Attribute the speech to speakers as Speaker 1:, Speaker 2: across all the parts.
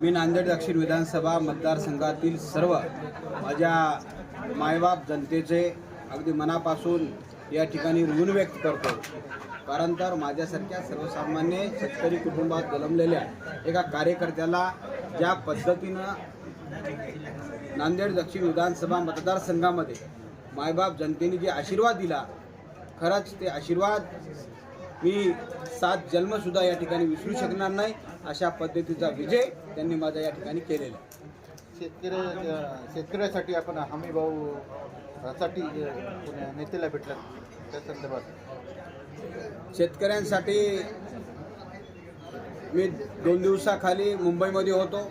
Speaker 1: मी नांदेड दक्षिण विधानसभा मतदारसंघातील सर्व माझ्या मायबाप जनतेचे अगदी मनापासून या ठिकाणी ऋण व्यक्त करतो. कारण तर माझ्यासारख्या सर्वसामान्य शेतकरी कुटुंबात जन्मलेल्या एका कार्यकर्त्याला ज्या पद्धतीनं नांदेड दक्षिण विधानसभा मतदारसंघामध्ये मायबाप जनतेने जे आशीर्वाद दिला खरंच ते आशीर्वाद मी सात जन्मसुद्धा या ठिकाणी विसरू शकणार नाही अशा पद्धतीचा विजय त्यांनी माझ्या या ठिकाणी केलेला.
Speaker 2: शेतकरी शेतकऱ्यासाठी आपण हमी भाऊ साठी नेत्याला भेटला त्या संदर्भात.
Speaker 1: शेतकऱ्यांसाठी मी दोन दिवसाखाली मुंबईमध्ये होतो.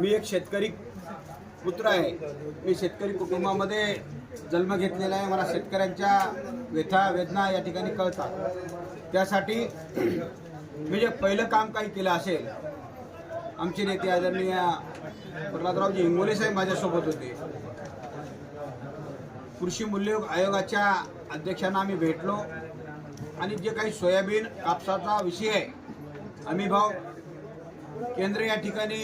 Speaker 1: मी एक शेतकरी पुत्र आहे. मी शेतकरी कुटुंबामध्ये जन्म घेतलेला आहे. मला शेतकऱ्यांच्या व्यथा वेदना या ठिकाणी कळतात. त्यासाठी मी जे पहिलं काम काही केलं असेल आमचे नेते आदरणीय प्रल्हादरावजी हिंगोले साहेब माझ्यासोबत होते. कृषी मूल्य आयोगाच्या अध्यक्षांना आम्ही भेटलो. आणि जे काही सोयाबीन कापसाचा विषय आहे आम्ही भाव केंद्र या ठिकाणी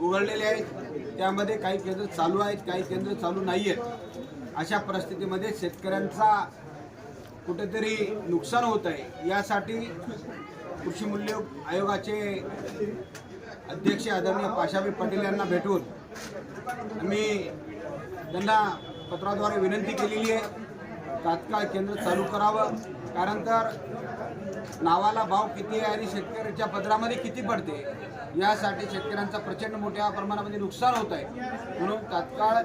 Speaker 1: उघडलेले आहेत. त्यामध्ये काही केंद्र चालू आहेत काही केंद्र चालू नाही आहेत अशा परिस्थितीमध्ये शेतकऱ्यांचा कुठेतरी नुकसान होत आहे. यासाठी कृषी मूल्य आयोगाचे अध्यक्ष आदरणीय पाशाबी पटेल यांना भेटून आम्ही त्यांना पत्राद्वारे विनंती केलेली आहे तात्काळ केंद्र चालू करावं. कारण तर नावाला भाव किती आहे आणि शेतकऱ्याच्या पदरामध्ये किती पडते? यासाठी शेतकऱ्यांचा प्रचंड मोठ्या प्रमाणामध्ये नुकसान होत आहे. म्हणून तात्काळ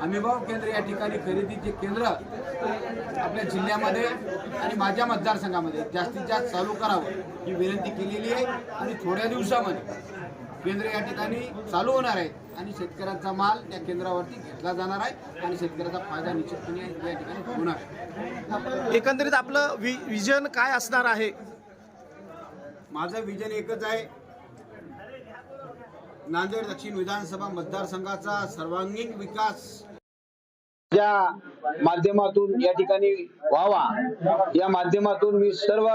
Speaker 1: हमीभाव केंद्र या ठिकाणी खरेदीचे केंद्र आपल्या जिल्ह्यामध्ये आणि माझ्या मतदारसंघामध्ये जास्तीत जास्त चालू करावं ही विनंती केलेली आहे. आणि थोड्या दिवसामध्ये केंद्र या ठिकाणी चालू होणार आहेत आणि शेतकऱ्यांचा माल त्या केंद्रावरती घेतला जाणार आहे आणि शेतकऱ्याचा फायदा निश्चितपणे या ठिकाणी होणार आहे.
Speaker 3: एकंदरीत आपलं वि विजन काय असणार आहे?
Speaker 1: माझं विजन एकच आहे. नांदेड दक्षिण विधानसभा मतदारसंघाचा सर्वांगीण विकास या माध्यमातून या ठिकाणी व्हावा. या माध्यमातून मी सर्व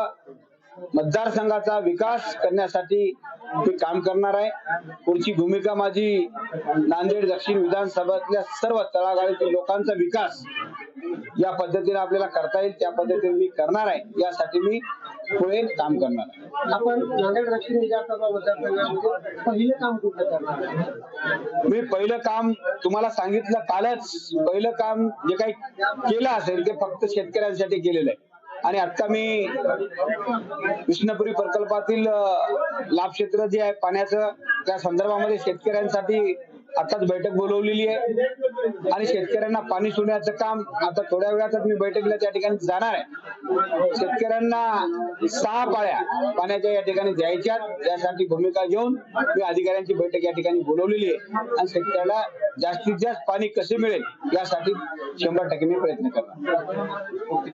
Speaker 1: मतदारसंघाचा विकास करण्यासाठी मी काम करणार आहे. पुढची भूमिका माझी नांदेड दक्षिण विधानसभातल्या सर्व तळागाळीतील लोकांचा विकास या पद्धतीने आपल्याला करता येईल त्या पद्धतीने मी करणार आहे. यासाठी मी पुढे काम करणार
Speaker 4: आपण नांदेड दक्षिण विधानसभा मतदारसंघामध्ये पहिलं काम कुठलं करणार
Speaker 1: मी पहिलं काम तुम्हाला सांगितलं कालच. पहिलं काम जे काही केलं असेल ते फक्त शेतकऱ्यांसाठी केलेलं आहे. आणि आता मी विष्णुपुरी प्रकल्पातील लाभ क्षेत्र जे आहे पाण्याचं त्या संदर्भामध्ये शेतकऱ्यांसाठी आताच बैठक बोलवलेली आहे. आणि शेतकऱ्यांना पाणी सोडण्याचं काम आता थोड्या वेळातच मी बैठकीला त्या ठिकाणी जाणार आहे. शेतकऱ्यांना सहा पाळ्या पाण्याच्या या ठिकाणी द्यायच्या त्यासाठी भूमिका घेऊन मी अधिकाऱ्यांची बैठक या ठिकाणी बोलवलेली आहे. आणि शेतकऱ्याला जास्तीत जास्त पाणी कसे मिळेल यासाठी शंभर टक्के मी प्रयत्न करणार.